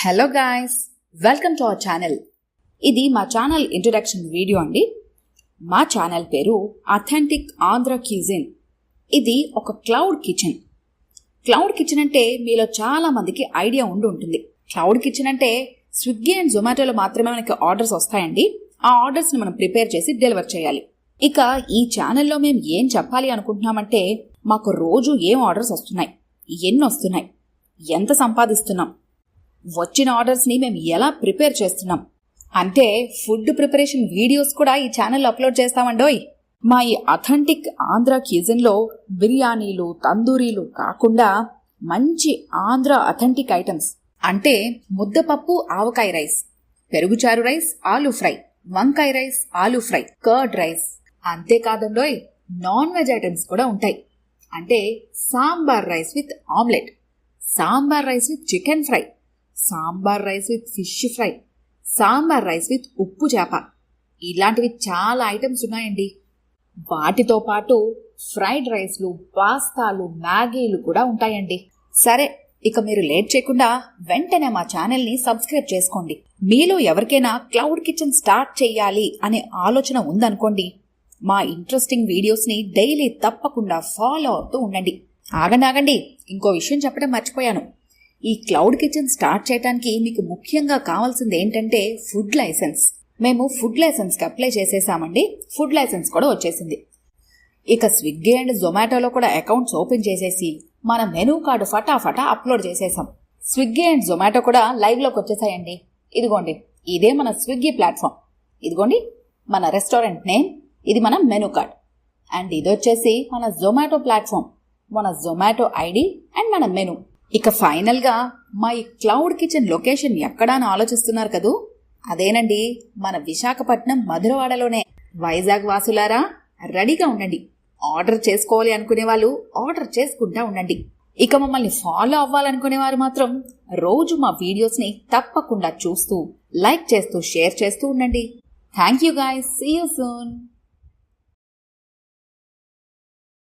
Hello guys welcome to our channel ఇది మా channel introduction video అండి. మా ఛానల్ పేరు అథెంటిక్ ఆంధ్ర క్యూజిన్ ఇది ఒక క్లౌడ్ కిచెన్ క్లౌడ్ కిచెన్ అంటే మీలో చాలా మందికి ఐడియా ఉండి ఉంటుంది. క్లౌడ్ కిచెన్ అంటే స్విగ్గీ అండ్ జొమాటోలో మాత్రమే మనకి ఆర్డర్స్ వస్తాయండి. ఆ ఆర్డర్స్ని మనం ప్రిపేర్ చేసి డెలివర్ చేయాలి. ఇక ఈ ఛానల్లో మేము ఏం చెప్పాలి అనుకుంటున్నామంటే మాకు రోజు ఏం ఆర్డర్స్ వస్తున్నాయి? ఎన్ని వస్తున్నాయి ఎంత సంపాదిస్తున్నాం? వచ్చిన ఆర్డర్స్ని మేము ఎలా ప్రిపేర్ చేస్తున్నాం? అంటే ఫుడ్ ప్రిపరేషన్ వీడియోస్ కూడా ఈ ఛానల్లో అప్లోడ్ చేస్తామండోయ్. మా ఈ అథెంటిక్ ఆంధ్ర క్యూజిన్లో బిర్యానీలు తందూరీలు కాకుండా మంచి ఆంధ్ర అథెంటిక్ ఐటమ్స్. అంటే ముద్దపప్పు ఆవకాయ రైస్ పెరుగుచారు రైస్ ఆలూ ఫ్రై వంకాయ rice aloo fry curd rice. అంతేకాదండోయ్ non veg items కూడా ఉంటాయి. అంటే sambar rice with omelette sambar rice with chicken fry. Sambar rice with fish fry sambar rice with ఉప్పు చేప. ఇలాంటివి చాలా ఐటమ్స్ ఉన్నాయండి. వాటితో పాటు ఫ్రైడ్ రైస్లు పాస్తాలు మ్యాగీలు కూడా ఉంటాయండి. సరే ఇక మీరు లేట్ చేయకుండా వెంటనే మా ఛానల్ని సబ్స్క్రైబ్ చేసుకోండి. మీలో ఎవరికైనా క్లౌడ్ కిచెన్ స్టార్ట్ చేయాలి అనే ఆలోచన ఉందనుకోండి మా ఇంట్రెస్టింగ్ వీడియోస్ని డైలీ తప్పకుండా ఫాలో అవుతూ ఉండండి. ఆగండి ఆగండి. ఇంకో విషయం చెప్పడం మర్చిపోయాను. ఈ క్లౌడ్ కిచెన్ స్టార్ట్ చేయడానికి మీకు ముఖ్యంగా కావాల్సింది ఏంటంటే ఫుడ్ లైసెన్స్. మేము ఫుడ్ లైసెన్స్కి అప్లై చేసేసామండి. ఫుడ్ లైసెన్స్ కూడా వచ్చేసింది. ఇక స్విగ్గీ అండ్ జొమాటోలో కూడా అకౌంట్స్ ఓపెన్ చేసేసి మన మెనూ కార్డు ఫటాఫటా అప్లోడ్ చేసేసాం. స్విగ్గీ అండ్ జొమాటో కూడా లైవ్లోకి వచ్చేసాయండి. ఇదిగోండి ఇదే మన స్విగ్గీ ప్లాట్ఫామ్. ఇదిగోండి మన రెస్టారెంట్ నేమ్ ఇది మన మెనూ కార్డ్. అండ్ ఇది వచ్చేసి మన జొమాటో ప్లాట్ఫామ్. మన జొమాటో ఐడి అండ్ మన మెనూ. ఇక ఫైనల్గా మా ఈ క్లౌడ్ కిచెన్ లొకేషన్ ఎక్కడా అని ఆలోచిస్తున్నారు కదూ? అదేనండి మన విశాఖపట్నం మధురవాడలోనే. వైజాగ్ వాసులారా రెడీగా ఉండండి. ఆర్డర్ చేసుకోవాలి అనుకునే వాళ్ళు ఆర్డర్ చేసుకుంటా ఉండండి. ఇక మమ్మల్ని ఫాలో అవ్వాలనుకునే వారు మాత్రం రోజు మా వీడియోస్ని తప్పకుండా చూస్తూ లైక్ చేస్తూ షేర్ చేస్తూ ఉండండి. Thank you guys. See you soon.